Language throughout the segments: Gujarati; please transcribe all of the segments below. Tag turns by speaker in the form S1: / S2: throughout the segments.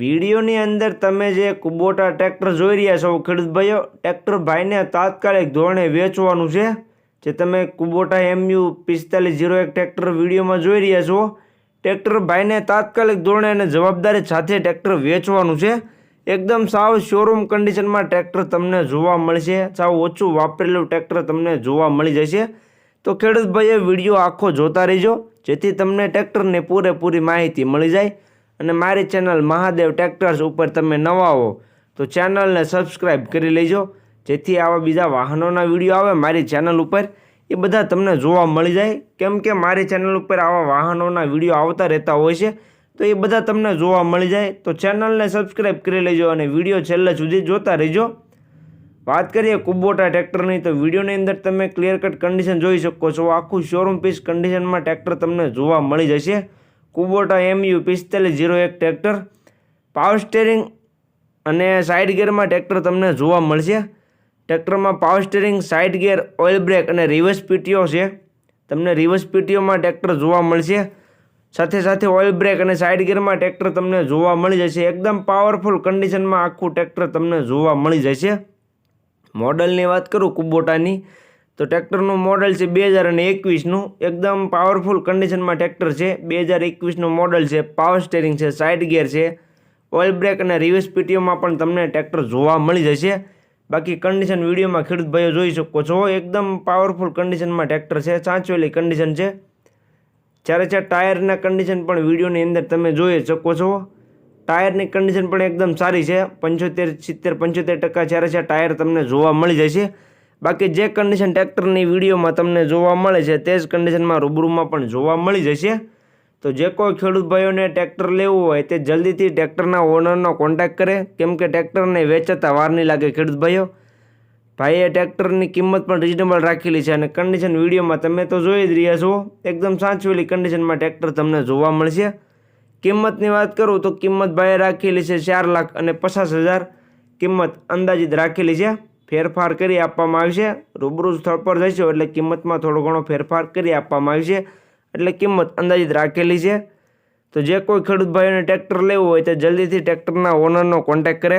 S1: વિડીયોની અંદર તમે જે કુબોટા ટ્રેક્ટર જોઈ રહ્યા છો ખેડૂત ભાઈઓ ટ્રેક્ટર ભાઈને તાત્કાલિક ધોરણે વેચવાનું છે. જે તમે કુબોટા એમયુ પિસ્તાલીસ જીરો એક ટ્રેક્ટર વિડીયોમાં જોઈ રહ્યા છો, ટ્રેક્ટર ભાઈને તાત્કાલિક ધોરણે અને જવાબદારી સાથે ટ્રેક્ટર વેચવાનું છે. એકદમ સાવ શોરૂમ કન્ડિશનમાં ટ્રેક્ટર તમને જોવા મળશે, સાવ ઓછું વાપરેલું ટ્રેક્ટર તમને જોવા મળી જશે. તો ખેડૂત ભાઈએ વીડિયો આખો જોતા રહેજો, જેથી તમને ટ્રેક્ટરની પૂરેપૂરી માહિતી મળી જાય. અને મારી ચેનલ મહાદેવ ટ્રેક્ટર્સ ઉપર તમે નવા હો, તો ચેનલને સબસ્ક્રાઈબ કરી લેજો. જેથી આવા બીજા વાહનોના વીડિયો આવે મારી ચેનલ ઉપર. એ બધા તમને જોવા મળી જાય. કેમ કે મારી ચેનલ ઉપર આવા વાહનોના વીડિયો આવતા રહેતા હોય છે, તો એ બધા તમને જોવા મળી જાય. તો ચેનલને સબસ્ક્રાઈબ કરી લેજો અને વીડિયો છેલ્લે સુધી જોતા રહેજો. વાત કરીએ કુબોટા ટ્રેક્ટરની, તો વિડીયોની અંદર તમે ક્લિયર કટ કન્ડિશન જોઈ શકો છો. આખું શોરૂમ પીસ કન્ડિશનમાં ટ્રેક્ટર તમને જોવા મળી જશે. કુબોટા એમયુ પિસ્તાલીસ જીરો એક ટ્રેક્ટર પાવર સ્ટેરિંગ અને સાઇડ ગિયરમાં ટ્રેક્ટર તમને જોવા મળશે. ટ્રેક્ટરમાં power steering side gear oil brake અને રિવર્સ પીટીઓ છે. તમને રિવર્સ પીટીઓમાં ટ્રેક્ટર જોવા મળશે. સાથે સાથે ઓઇલ બ્રેક અને સાઇડ ગિયરમાં ટ્રેક્ટર તમને જોવા મળી જશે. એકદમ પાવરફુલ કન્ડિશનમાં આખું ટ્રેક્ટર તમને જોવા મળી જશે. મોડલની વાત કરું કુબોટાની. તો ટ્રેક્ટરનું મોડલ છે બે હજાર અને એકવીસનું. એકદમ પાવરફુલ કન્ડિશનમાં ટ્રેક્ટર છે. બે હજાર એકવીસનું મોડલ છે. પાવર સ્ટેરિંગ છે સાઇડ ગિયર છે. ઓઇલ બ્રેક અને રિવર્સ પીટીઓમાં પણ તમને ટ્રેક્ટર જોવા મળી જશે. બાકી કન્ડિશન વિડીયોમાં ખેડૂત ભાઈઓ જોઈ શકો છો. એકદમ પાવરફુલ કન્ડિશનમાં ટ્રેક્ટર છે. સાચવેલી કન્ડિશન છે. જ્યારે છે ટાયરના કન્ડિશન પણ વિડીયોની અંદર તમે જોઈ શકો છો. ટાયરની કન્ડિશન પણ એકદમ સારી છે. પંચોતેર, સિત્તેર, પંચોતેર ટકા જ્યારે છે ટાયર તમને જોવા મળી જશે. બાકી જે કન્ડિશન ટ્રેક્ટરની વિડીયોમાં તમને જોવા મળે છે, તે જ કન્ડિશનમાં રૂબરૂમાં પણ જોવા મળી જશે. તો જે કોઈ ખેડૂત ભાઈઓને ટ્રેક્ટર લેવું હોય, તે જલ્દીથી ટ્રેક્ટરના ઓનરનો કોન્ટેક્ટ કરે. કેમ કે ટ્રેક્ટરને વેચતા વાર નહીં લાગે ખેડૂત ભાઈઓ. ભાઈએ ટ્રેક્ટરની કિંમત પણ રિઝનેબલ રાખેલી છે અને કન્ડિશન વિડીયોમાં તમે તો જોઈ જ રહ્યા છો. એકદમ સાચવેલી કન્ડિશનમાં ટ્રેક્ટર તમને જોવા મળશે. કિંમતની વાત કરું તો કિંમત ભાઈએ રાખેલી છે ચાર લાખ અને પચાસ હજાર. કિંમત અંદાજિત રાખેલી છે. ફેરફાર કરી આપવામાં આવશે રૂબરૂ સ્થળ પર જશો એટલે કિંમતમાં થોડો ઘણો ફેરફાર કરી આપવામાં આવશે એટલે કિંમત અંદાજિત રાખેલી છે. તો જે કોઈ ખેડૂત ભાઈઓને ટ્રેક્ટર લેવું હોય તે જલ્દીથી ટ્રેક્ટરના ઓનરનો કોન્ટેક કરે.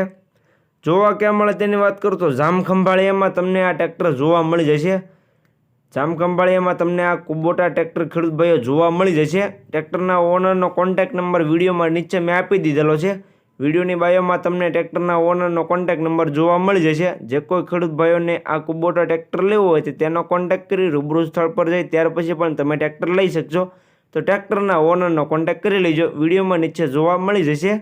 S1: જોવા ક્યાં મળે તેની વાત કરું તો જામખંભાળિયામાં તમને આ ટ્રેક્ટર જોવા મળી જશે. જામખંભાળિયામાં તમને આ કુબોટા ટ્રેક્ટર ખેડૂત ભાઈઓ જોવા મળી જશે. ટ્રેક્ટરના ઓનરનો કોન્ટેક્ટ નંબર વિડીયોમાં નીચે મેં આપી દીધેલો છે. વિડીયોની બાયોમાં તમને ટ્રેક્ટરના ઓનરનો કોન્ટેક નંબર જોવા મળી જશે. જે કોઈ ખેડૂત ભાઈઓને આ કુબોટા ટ્રેક્ટર લેવું હોય તો તેનો કોન્ટેક્ટ કરી રૂબરૂ સ્થળ પર જઈ ત્યાર પછી પણ તમે ટ્રેક્ટર લઈ શકશો. તો ટ્રેક્ટરના ઓનરનો કોન્ટેક્ટ કરી લેજો. વિડીયોમાં નીચે જોવા મળી જશે.